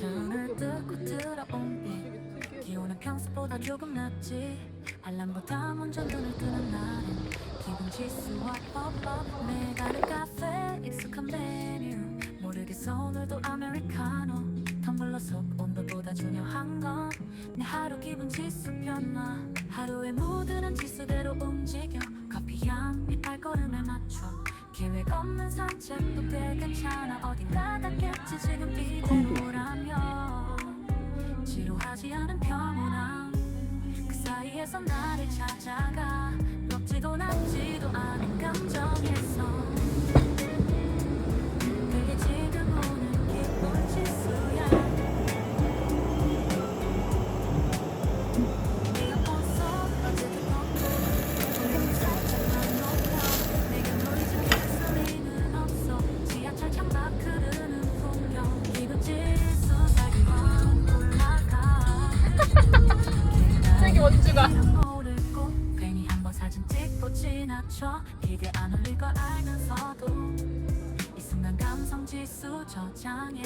등을 뜨고 들어온 빛. 기온은 평소보다 조금 낮지. 알람보다 먼저 눈을 뜨는 날엔 기분 지수와 뻔뻔 내가 는 카페 익숙한 메뉴. 모르겠어 오늘도 아메리카노. 텀블러 속 온도보다 중요한 건 내 하루 기분 지수 변화. 하루의 모든 지수대로 움직여. 커피 향이 발걸음에 맞춰. 계획 없는 산책도 꽤 괜찮아. 어딘가 닿겠지 지금 비대 하지 않은 평온함. 그 사이에서 나를 찾아가 지나쳐 기대 안 올릴 걸 알면서도 이 순간 감성 지수 저장해.